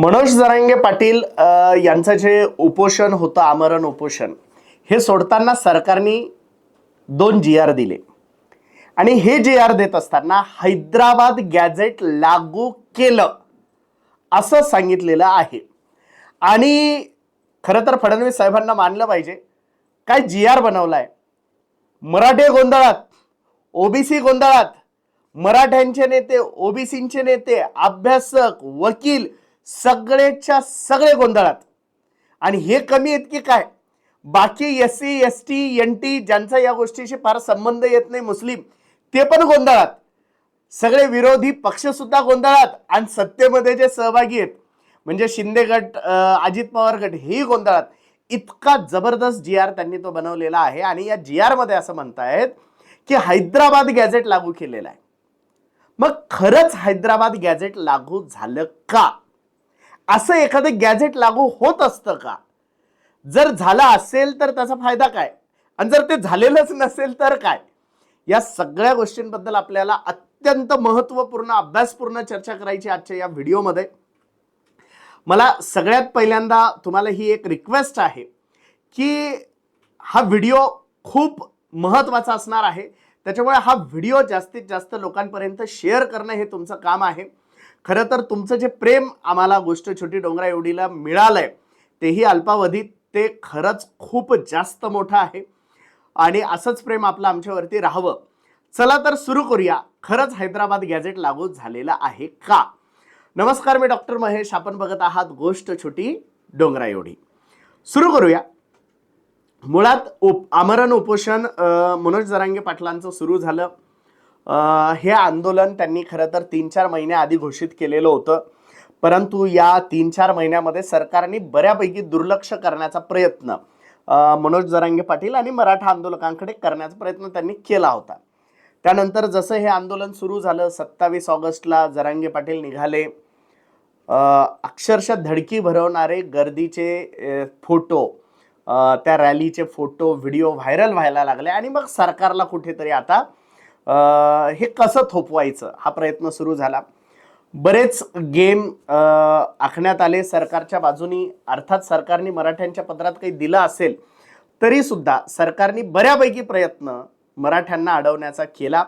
मनोज जरांगे पाटील यांचं जे उपोषण होतं आमरण उपोषण हे सोडताना सरकारने दोन जी आर दिले. आणि हे जी आर देत असताना हैदराबाद गॅझेट लागू केलं असं सांगितलेलं आहे. आणि खरं तर फडणवीस साहेबांना मानलं पाहिजे काय जी आर बनवलाय? मराठे गोंधळात ओबीसी गोंधळात मराठ्यांचे नेते ओबीसींचे नेते अभ्यासक वकील सगळेच्या सगळे गोंधळात. आणि हे कमी आहेत की काय? बाकी S C S T N T ज्यांचा या गोष्टीशी फार संबंध येत नाही मुस्लिम ते पण गोंधळात. सगळे विरोधी पक्षसुद्धा गोंधळात. आणि सत्तेमध्ये जे सहभागी आहेत म्हणजे शिंदे गट अजित पवार गट हेही गोंधळात. इतका जबरदस्त जी आर त्यांनी तो बनवलेला आहे. आणि या जी आरमध्ये असं म्हणतायत की हैदराबाद गॅझेट लागू केलेलं आहे. मग खरंच हैदराबाद गॅझेट लागू झालं का? असं एखादं गॅझेट लागू होत असतं का? जर झालं असेल तर त्याचा फायदा काय? आणि जर ते झालेलंच नसेल तर काय? या सगळ्या गोष्टींबद्दल आपल्याला अत्यंत महत्त्वपूर्ण अभ्यासपूर्ण चर्चा करायची आजच्या या व्हिडिओमध्ये. मला सगळ्यात पहिल्यांदा तुम्हाला ही एक रिक्वेस्ट आहे की हा व्हिडिओ खूप महत्त्वाचा असणार आहे. त्याच्यामुळे हा व्हिडिओ जास्तीत जास्त लोकांपर्यंत शेअर करणं हे तुमचं काम आहे. खरं तर तुमचं जे प्रेम आम्हाला गोष्ट छोटी डोंगरा एवढीला मिळालंय तेही अल्पावधीत ते खरंच खूप जास्त मोठं आहे. आणि असंच प्रेम आपलं आमच्यावरती राहावं. चला तर सुरू करूया. खरंच हैदराबाद गॅझेट लागू झालेलं आहे का? नमस्कार मी डॉक्टर महेश. आपण बघत आहात गोष्ट छोटी डोंगरा एवढी. सुरू करूया. मुळात उप आमरण उपोषण मनोज जरांगे पाटलांचं सुरू झालं. हे आंदोलन त्यांनी खरं तर तीन चार महिन्याआधी घोषित केलेलं होतं. परंतु या तीन चार महिन्यामध्ये सरकारने बऱ्यापैकी दुर्लक्ष करण्याचा प्रयत्न मनोज जरांगे पाटील आणि मराठा आंदोलकांकडे करण्याचा प्रयत्न त्यांनी केला होता. त्यानंतर जसं हे आंदोलन सुरू झालं सत्तावीस ऑगस्टला जरांगे पाटील निघाले. अक्षरशः धडकी भरवणारे गर्दीचे फोटो त्या रॅलीचे फोटो व्हिडिओ व्हायरल व्हायला लागले आणि मग सरकारला कुठेतरी आता हे कसं थोपवायचं? हा प्रयत्न सुरू झाला. बरेच गेम आखण्यात आले. सरकारच्या बाजूनी अर्थात सरकारने मराठ्यांच्या पत्रात काही दिलं असेल तरीसुद्धा सरकारने बऱ्यापैकी प्रयत्न मराठ्यांना अडवण्याचा केला.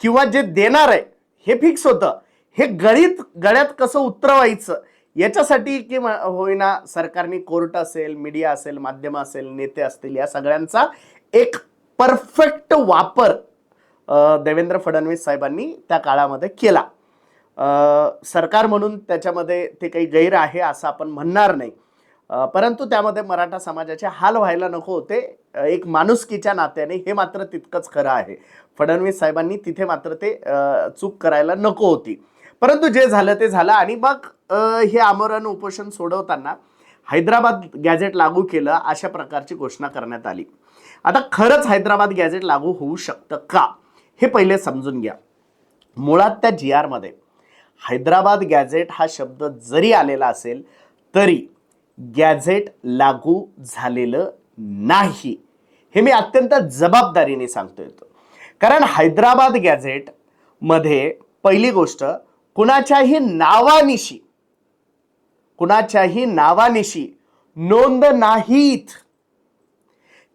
किंवा जे देणार आहे हे फिक्स होतं. हे गळीत गळ्यात कसं उतरवायचं याच्यासाठी की होईना सरकारने कोर्ट असेल मीडिया असेल माध्यम असेल नेते असतील या सगळ्यांचा एक परफेक्ट वापर देवेंद्र फडणवीस साहेबांनी त्या काळामध्ये केला. सरकार म्हणून त्याच्यामध्ये ते काही गैर आहे असं आपण म्हणणार नाही. परंतु त्यामध्ये मराठा समाजाचे हाल व्हायला नको होते. एक माणुसकीच्या नात्याने हे मात्र तितकंच खरं आहे. फडणवीस साहेबांनी तिथे मात्र ते चूक करायला नको होती. परंतु जे झालं ते झालं आणि मग हे आमरण उपोषण सोडवताना हैदराबाद गॅझेट लागू केलं अशा प्रकारची घोषणा करण्यात आली. आता खरंच हैदराबाद गॅझेट लागू होऊ शकतं का? हे पहिले समजून घ्या. मुळात त्या जी आरमध्ये हैदराबाद गॅझेट हा शब्द जरी आलेला असेल तरी गॅझेट लागू झालेलं नाही. हे मी अत्यंत जबाबदारीने सांगतो येतो कारण हैदराबाद गॅझेटमध्ये पहिली गोष्ट कुणाच्याही नावानिशी कुणाच्याही नावानिशी नोंद नाहीत.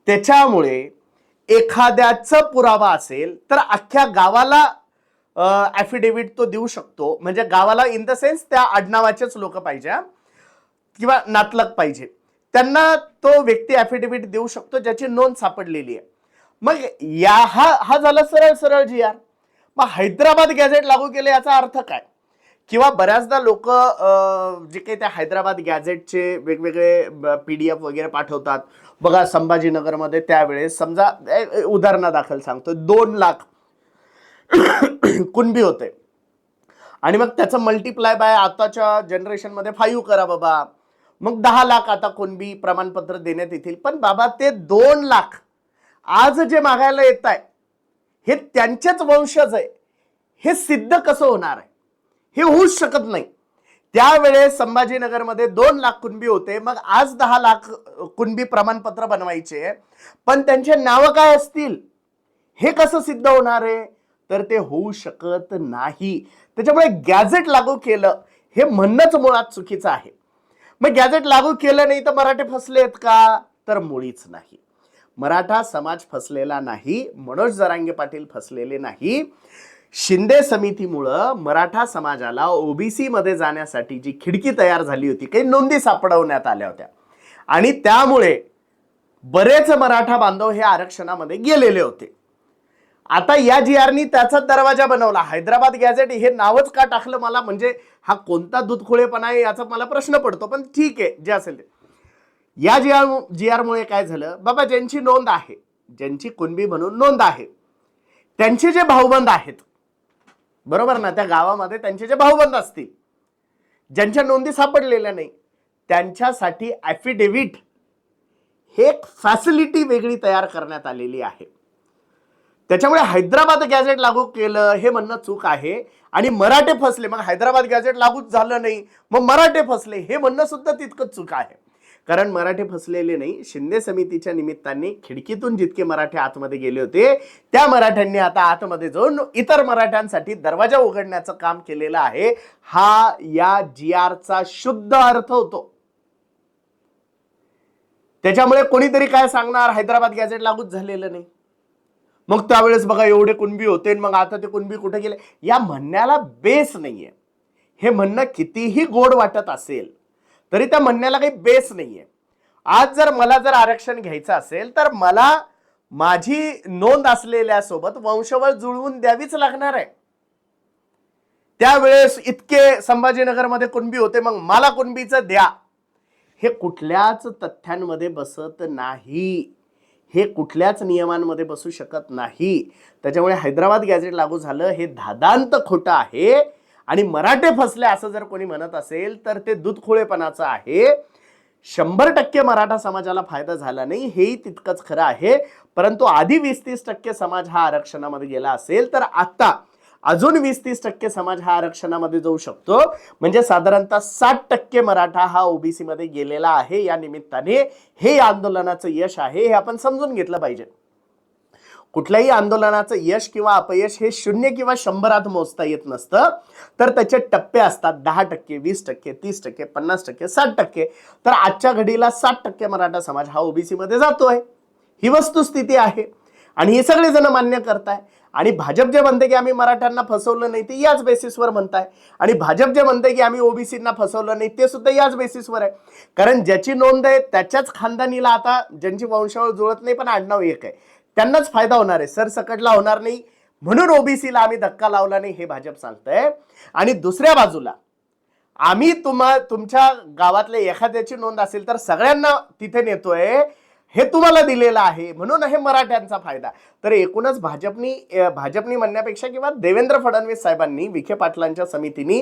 त्याच्यामुळे एखाद्याचा पुरावा असेल तर अख्ख्या गावाला ॲफिडेव्हिट तो देऊ शकतो. म्हणजे गावाला इन द सेन्स त्या आडनावाचेच लोक पाहिजे किंवा नातलग पाहिजे. त्यांना तो व्यक्ती ॲफिडेव्हिट देऊ शकतो ज्याची नोंद सापडलेली आहे. मग या हा हा झाला सरळ सरळ जी आर. मग हैदराबाद गॅझेट लागू केले याचा अर्थ काय? किंवा बऱ्याचदा लोक जे काही त्या हैदराबाद गॅझेटचे वेगवेगळे पी डी एफ वगैरे पाठवतात. बघा संभाजीनगरमध्ये त्यावेळेस समजा उदाहरणादाखल सांगतो. दोन लाख कुणबी होते. आणि मग त्याचं मल्टिप्लाय बाय आताच्या जनरेशनमध्ये फाईव्ह करा बाबा. मग दहा लाख आता कुणबी प्रमाणपत्र देण्यात येतील. पण बाबा ते दोन लाख आज जे मागायला येत आहे हे त्यांच्याच वंशज आहे हे सिद्ध कसं होणार आहे? हे होऊच शकत नाही. त्यावेळेस संभाजीनगरमध्ये दोन लाख कुणबी होते. मग आज दहा लाख कुणबी प्रमाणपत्र बनवायचे. पण त्यांचे नावं काय असतील? हे कसं सिद्ध होणार आहे? तर ते होऊ शकत नाही. त्याच्यामुळे गॅझेट लागू केलं हे म्हणणंच मुळात चुकीचं आहे. मग गॅजेट लागू केलं नाही तर मराठे फसलेत का? तर मुळीच नाही. मराठा समाज फसलेला नाही. मनोज जरांगे पाटील फसलेले नाही. शिंदे समितीमुळं मराठा समाजाला ओबीसी मध्ये जाण्यासाठी जी खिडकी तयार झाली होती काही नोंदी सापडवण्यात आल्या होत्या. आणि त्यामुळे बरेच मराठा बांधव हे आरक्षणामध्ये गेलेले होते. आता या जी आरनी त्याचा दरवाजा बनवला. हैदराबाद गॅझेट हे नावच का टाकलं मला? म्हणजे हा कोणता दुधखोळेपणा आहे याचा मला प्रश्न पडतो पण ठीक आहे जे असेल ते. या जी आर जी आरमुळे काय झालं? बाबा ज्यांची नोंद आहे ज्यांची कुणबी म्हणून नोंद आहे त्यांचे जे भाऊबंद आहेत बरोबर ना? त्या गावामध्ये त्यांचे जे भाऊबंद असतील. ज्यांच्या नोंदी सापडलेल्या नाही त्यांच्यासाठी ॲफिडेव्हिट हे एक फॅसिलिटी वेगळी तयार करण्यात आलेली आहे. त्याच्यामुळे हैदराबाद गॅझेट लागू केलं हे म्हणणं चूक आहे. आणि मराठे फसले मग हैदराबाद गॅझेट लागूच झालं नाही मग मराठे फसले हे म्हणणं सुद्धा तितकंच चूक आहे. कारण मराठे फसलेले नाही. शिंदे समितीच्या निमित्ताने खिडकीतून जितके मराठे आतमध्ये गेले होते त्या मराठ्यांनी आता आतमध्ये जाऊन इतर मराठ्यांसाठी दरवाजा उघडण्याचं काम केलेलं आहे. हा या जी आरचा शुद्ध अर्थ होतो. त्याच्यामुळे कोणीतरी काय सांगणार? हैदराबाद गॅझेट लागूच झालेलं नाही. मग त्यावेळेस बघा एवढे कुणबी होते आणि मग आता ते कुणबी कुठे गेले? या म्हणण्याला बेस नाहीये. हे म्हणणं कितीही गोड वाटत असेल तरी त्या म्हणण्याला काही बेस नाही आहे आज जर मला जर आरक्षण घ्यायचं असेल तर मला माझी नोंद असलेल्या सोबत वंशवळ जुळवून द्यावीच लागणार आहे. त्यावेळेस इतके संभाजीनगरमध्ये कुणबी होते मग मला कुणबीचं द्या. हे कुठल्याच तथ्यांमध्ये बसत नाही. हे कुठल्याच नियमांमध्ये बसू शकत नाही. त्याच्यामुळे हैदराबाद गॅझेट लागू झालं हे धादांत खोटं आहे. आणि मराठे फसले असं जर कोणी म्हणत असेल तर ते दूधखोळेपणाचं आहे. शंभर टक्के मराठा समाजाला फायदा झाला नाही हेही तितकंच खरं आहे. परंतु आधी वीस तीस टक्के समाज हा आरक्षणामध्ये गेला असेल तर आता अजून वीस तीस टक्के समाज हा आरक्षणामध्ये जाऊ शकतो. म्हणजे साधारणतः साठ टक्के मराठा हा ओबीसी मध्ये गेलेला आहे या निमित्ताने. हे आंदोलनाचं यश आहे हे आपण समजून घेतलं पाहिजे. कुठल्याही आंदोलनाचं यश किंवा अपयश हे शून्य किंवा शंभरात मोजता येत नसतं. तर त्याचे टप्पे असतात दहा टक्के वीस टक्के तीस टक्के पन्नास टक्के साठ टक्के. तर आजच्या घडीला साठ टक्के मराठा समाज हा ओबीसी मध्ये जातोय. ही वस्तुस्थिती आहे. आणि हे सगळे जण मान्य करताय. आणि भाजप जे म्हणते की आम्ही मराठ्यांना फसवलं नाही ते याच बेसिसवर म्हणताय. आणि भाजप जे म्हणते की आम्ही ओबीसींना फसवलं नाही ते सुद्धा याच बेसिसवर आहे. कारण ज्याची नोंद आहे त्याच्याच खानदानीला आता ज्यांची वंशावळ जुळत नाही पण आडनाव एक आहे. त्यांनाच फायदा होणार आहे. सरसकटला होणार नाही. म्हणून ओबीसीला आम्ही धक्का लावला नाही हे भाजप सांगतंय. आणि दुसऱ्या बाजूला आम्ही तुम्हा तुमच्या गावातल्या एखाद्याची नोंद असेल तर सगळ्यांना तिथे नेतोय. हे तुम्हाला दिलेलं आहे. म्हणून हे मराठ्यांचा फायदा. तर एकूणच भाजपनी भाजपनी म्हणण्यापेक्षा किंवा देवेंद्र फडणवीस साहेबांनी विखे पाटलांच्या समितीने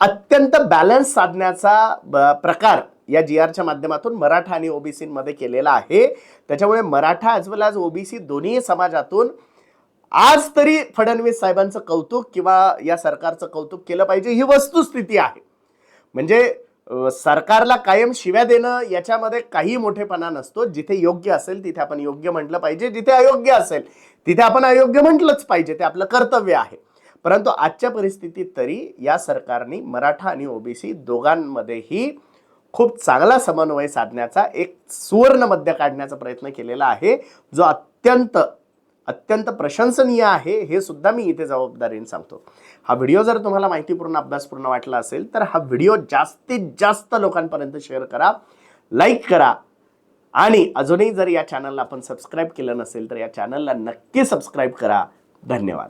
अत्यंत बॅलन्स साधण्याचा ब- प्रकार या जी आरच्या माध्यमातून मराठा आणि ओबीसीमध्ये केलेला आहे. त्याच्यामुळे Maratha as well as OBC दोन्ही समाजातून आज तरी फडणवीस साहेबांचं कौतुक किंवा या सरकारचं कौतुक केलं पाहिजे ही वस्तुस्थिती आहे. म्हणजे सरकारला कायम शिव्या देणं याच्यामध्ये काही मोठेपणा नसतो. जिथे योग्य असेल तिथे आपण योग्य म्हटलं पाहिजे. जिथे अयोग्य असेल तिथे आपण अयोग्य म्हटलंच पाहिजे. ते आपलं कर्तव्य आहे. परंतु आजच्या परिस्थितीत तरी या सरकारने मराठा आणि ओबीसी दोघांमध्येही खूप चांगला समन्वय साधण्याचा एक सुवर्ण मध्य काढण्याचा प्रयत्न केलेला आहे. जो अत्यंत अत्यंत प्रशंसनीय आहे हे सुद्धा मी इथे जबाबदारीने सांगतो. हा व्हिडिओ जर तुम्हाला माहितीपूर्ण अभ्यासपूर्ण वाटला असेल तर हा व्हिडिओ जास्तीत जास्त लोकांपर्यंत शेअर करा लाईक करा आणि अजूनही जर या चॅनलला आपण सबस्क्राईब केलं नसेल तर या चॅनलला नक्की सबस्क्राईब करा. धन्यवाद.